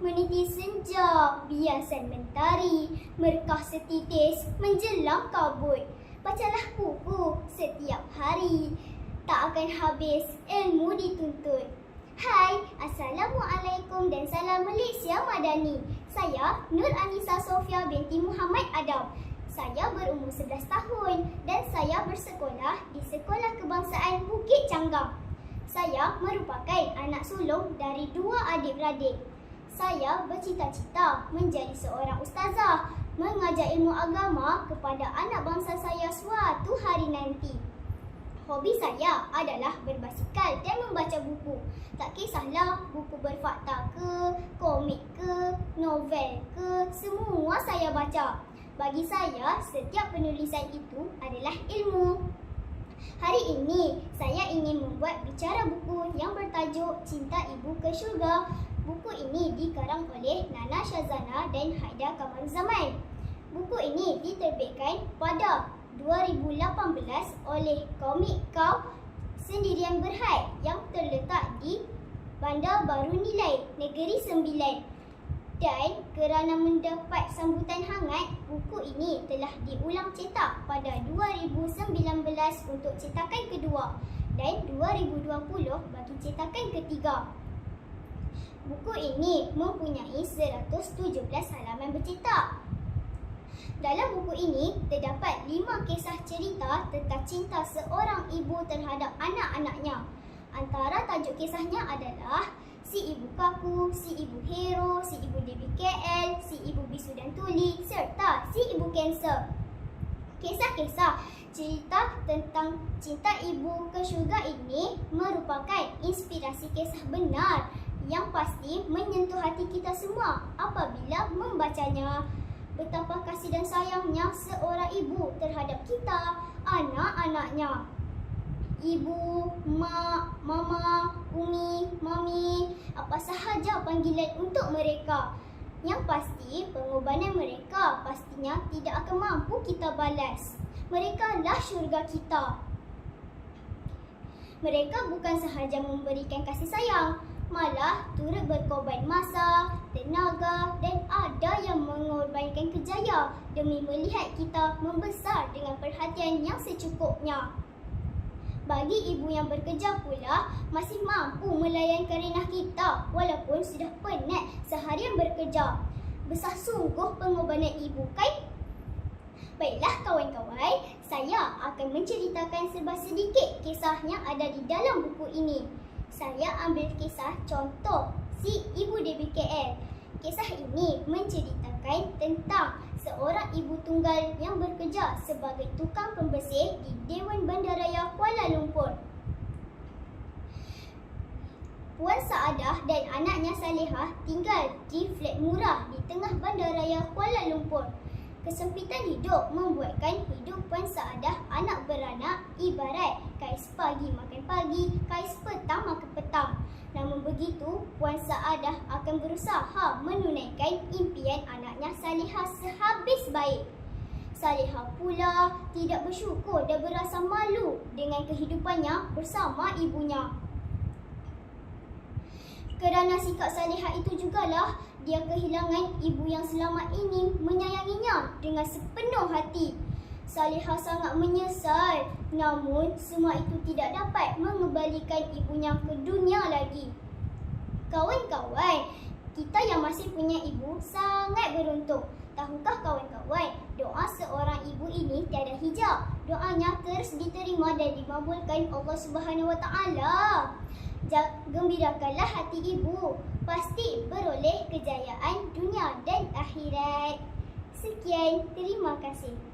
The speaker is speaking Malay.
meniti senja, biasan mentari, merkah setitis menjelang kabut. Bacalah buku setiap hari, tak akan habis ilmu dituntut. Hai, Assalamualaikum dan salam Malaysia Madani. Saya Nur Anissa Sofia binti Muhammad Adam. Saya berumur 11 tahun dan saya bersekolah di Sekolah Kebangsaan Bukit Canggang. Saya merupakan anak sulung dari dua adik-beradik. Saya bercita-cita menjadi seorang ustazah, mengajar ilmu agama kepada anak bangsa saya suatu hari nanti. Hobi saya adalah berbasikal dan membaca buku. Tak kisahlah buku berfakta ke, komik ke, novel ke, semua saya baca. Bagi saya, setiap penulisan itu adalah ilmu. Hari ini, saya ingin membuat bicara buku yang bertajuk Cinta Ibu ke Syurga. Buku ini dikarang oleh Nana Shazana dan Haida Kamaruzaman. Buku ini diterbitkan pada 2018 oleh Komik Kau Sendirian Berhad yang terletak di Bandar Baru Nilai, Negeri Sembilan. Dan kerana mendapat sambutan hangat, buku ini telah diulang cetak pada 2019 untuk cetakan kedua dan 2020 bagi cetakan ketiga. Buku ini mempunyai 117 halaman bercetak. Dalam buku ini terdapat lima kisah cerita tentang cinta seorang ibu terhadap anak-anaknya. Antara tajuk kisahnya adalah Si Ibu Kaku, Si Ibu Hero, Si Ibu Debbie KL, Si Ibu Bisu dan Tuli serta Si Ibu Kanser. Kisah-kisah cerita tentang cinta ibu ke syurga ini merupakan inspirasi kisah benar yang pasti menyentuh hati kita semua apabila membacanya betapa kasih dan sayangnya seorang ibu terhadap kita, anak-anaknya. Ibu, mak, mama, umi, mami, apa sahaja panggilan untuk mereka. Yang pasti, pengorbanan mereka pastinya tidak akan mampu kita balas. Mereka lah syurga kita. Mereka bukan sahaja memberikan kasih sayang, turut berkorban masa, tenaga dan ada yang mengorbankan kejaya demi melihat kita membesar dengan perhatian yang secukupnya. Bagi ibu yang bekerja pula, masih mampu melayan kerenah kita walaupun sudah penat seharian bekerja. Besar sungguh pengorbanan ibu, kan? Baiklah kawan-kawan, saya akan menceritakan sebab sedikit kisah yang ada di dalam buku ini saya ambil kisah contoh si Ibu Debbie KL. Kisah ini menceritakan tentang seorang ibu tunggal yang bekerja sebagai tukang pembersih di Dewan Bandaraya Kuala Lumpur. Puan Saadah dan anaknya Salihah tinggal di flat murah di tengah bandaraya Kuala Lumpur. Kesempitan hidup membuatkan hidup Puan Saadah anak beranak ibarat kais pagi makan pagi, kais petang makan petang. Namun begitu, Puan Saadah akan berusaha menunaikan impian anaknya Salihah sehabis baik. Salihah pula tidak bersyukur dan berasa malu dengan kehidupannya bersama ibunya. Kerana sikap Salihah itu jugalah dia kehilangan ibu yang selama ini menyayanginya dengan sepenuh hati. Salihah sangat menyesal namun semua itu tidak dapat mengembalikan ibunya ke dunia lagi. Kawan-kawan, kita yang masih punya ibu sangat beruntung. Tahukah kawan-kawan, doa seorang ibu ini tiada hijab. Doanya terus diterima dan dimabulkan Allah Subhanahu Wa Taala. Gembirakanlah hati ibu pasti beroleh kejayaan dunia dan akhirat. Sekian, terima kasih.